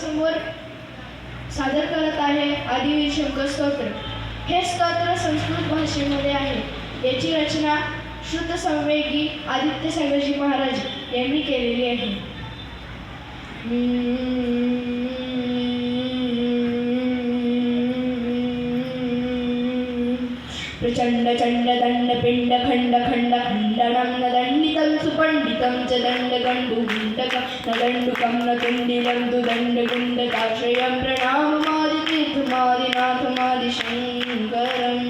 समोर सादर करत आहे आदिवीर शंकर स्तोत्र. हे स्तोत्र संस्कृत भाषेमध्ये आहे. याची रचना श्रुत संवेगी आदित्य संगजी महाराज यांनी केलेली आहे. प्रचंड चंड दंड पिंड खंड खंड खंडनं न दंडितं सुपंडितं च दंड गंडु गुण्डक न दण्डुकं न तुण्डिलं तु दण्ड गुण्डकाश्रयं प्रणाममादितीर्थमादिनाथमादिशङ्करम्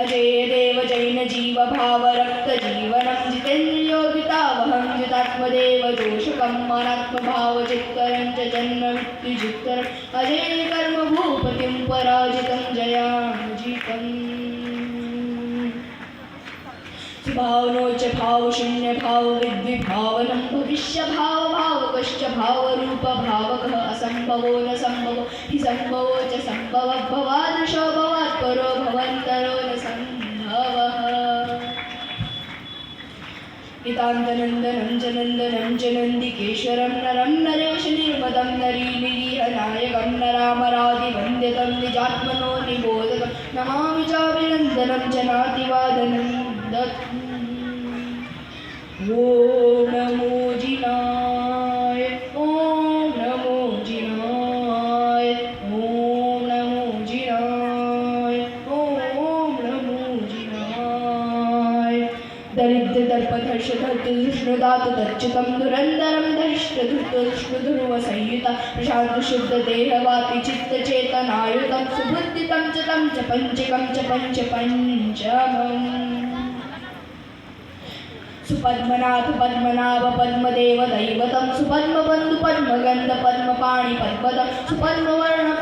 अजय देव जैन जीव भाव रक्त जीवनं जितेन्द्रियोगितावहं जितात्मदेव जोषकं मनात्मभाव चित्करं च जन्म मृत्युजित्करम् अजय कर्म भूपतिं पराजितं जयाजितम् च भाव शून्य भाव विद्विभावनं भविष्य भाव भावकश्च भावरूप भावकः असम्भवो न सम्भवो हि सम्भवो च सम्भव भवादृशो भवात् परो भवन्तरो न सम्भव नितान्तनन्दनं च नन्दनं च नन्दिकेश्वरं नरं नरेश निर्मदं नरीनिरीहनायकं नरामरादिवन्द्यतं निजात्मनो निबोधकं नमामि चाभिनन्दनं च नातिवादनं दरिद्र दर्पधर्ष धर्त धृष्णदात दर्चितं दुरन्दरं धृष्ट धृत धृष्णधुर्वसंयुता प्रशान्त शुद्ध चित्तचेतनायुतं सुबुद्धितं च तं च पञ्चकं च पञ्च पञ्चमम् सुपद्मनाथ पद्मनाभ पद्मदेव दैवतं सुपद्मबन्धु पद्मगन्ध पद्मपाणि पद्मदं सुपद्मवर्ण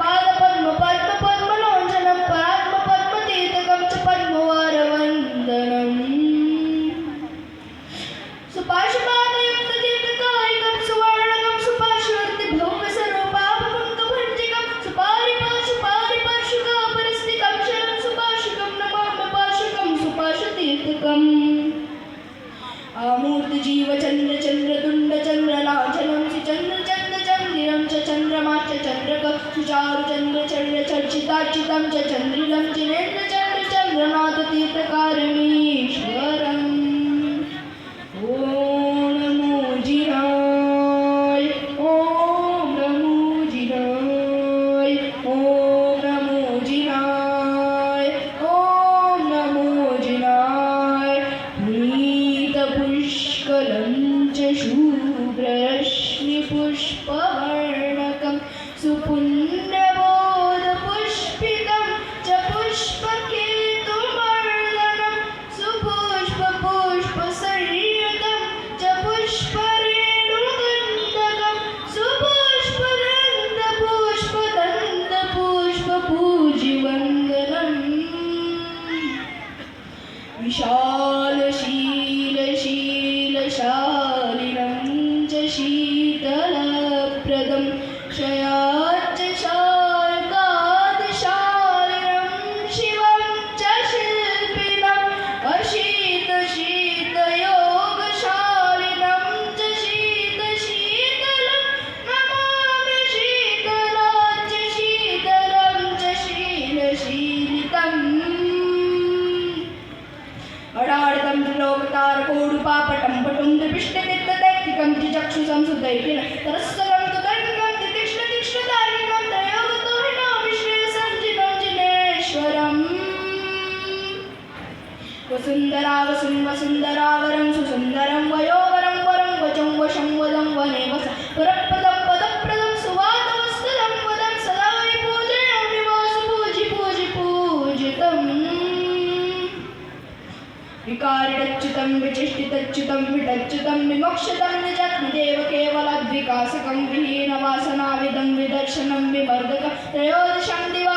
त्रिचक्षुषं सुदैकिनं तरस्सलं तु दैविकं त्रितीक्ष्णतीक्ष्णतार्किकं त्रयोगतो हिनामि विकारिडच्युतं विचिष्टितच्युतं विडच्युतं विमोक्षतं निजात्मदेव केवलद्विकासकं विहीनवासनाविदं विदर्शनं विमर्दकं त्रयोदशं दिव